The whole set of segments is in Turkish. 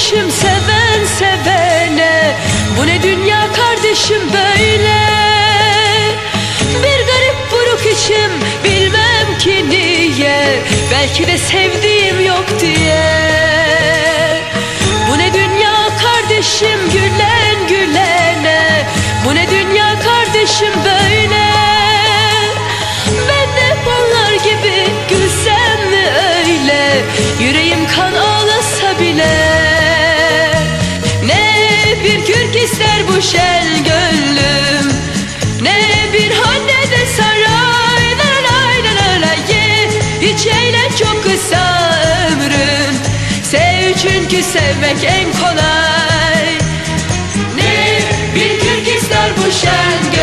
kardeşim seven sevene? Bu ne dünya kardeşim böyle? Bir garip buruk içim bilmem ki niye. Belki de sevdiğim yok diye ister bu şen gönlüm? Ne bir hanne de saray La la la la la ye Hiç eğlen çok kısa ömrün Sev çünkü sevmek en kolay. Ne bir kürk ister bu şen gönlüm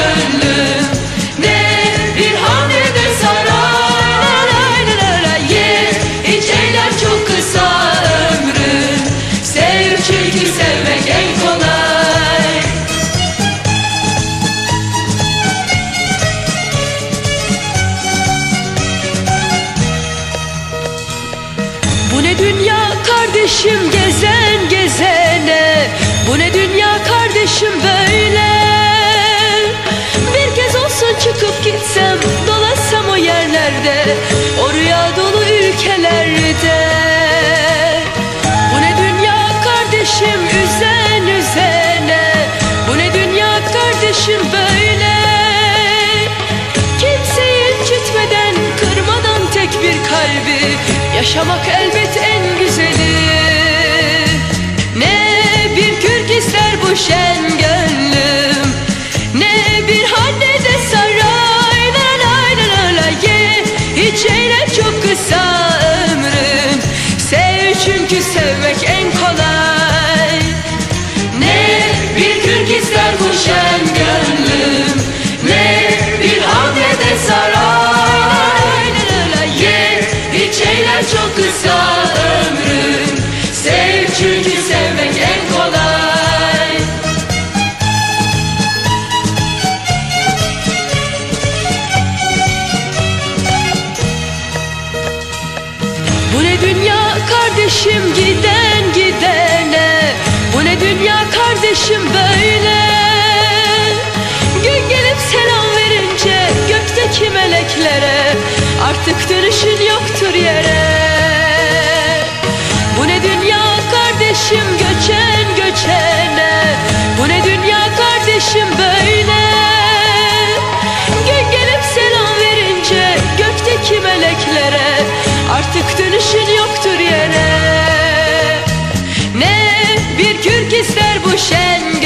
kardeşim gezen gezene. Bu ne dünya kardeşim böyle? Bir kez olsun çıkıp gitsem Dolaşsam o yerlerde O rüya dolu ülkelerde. Bu ne dünya kardeşim üzen üzene. Bu ne dünya kardeşim böyle? Kimseyi incitmeden, kırmadan tek bir kalbi Yaşamak elbet en ye dünya kardeşim giden gidene. Bu ne dünya kardeşim böyle? Gün gelip selam verince gökteki meleklere. Artık dönüşün yoktur yere. Bu ne dünya kardeşim bir kürk ister bu şen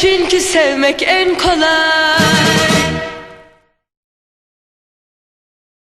Çünkü sevmek en kolay.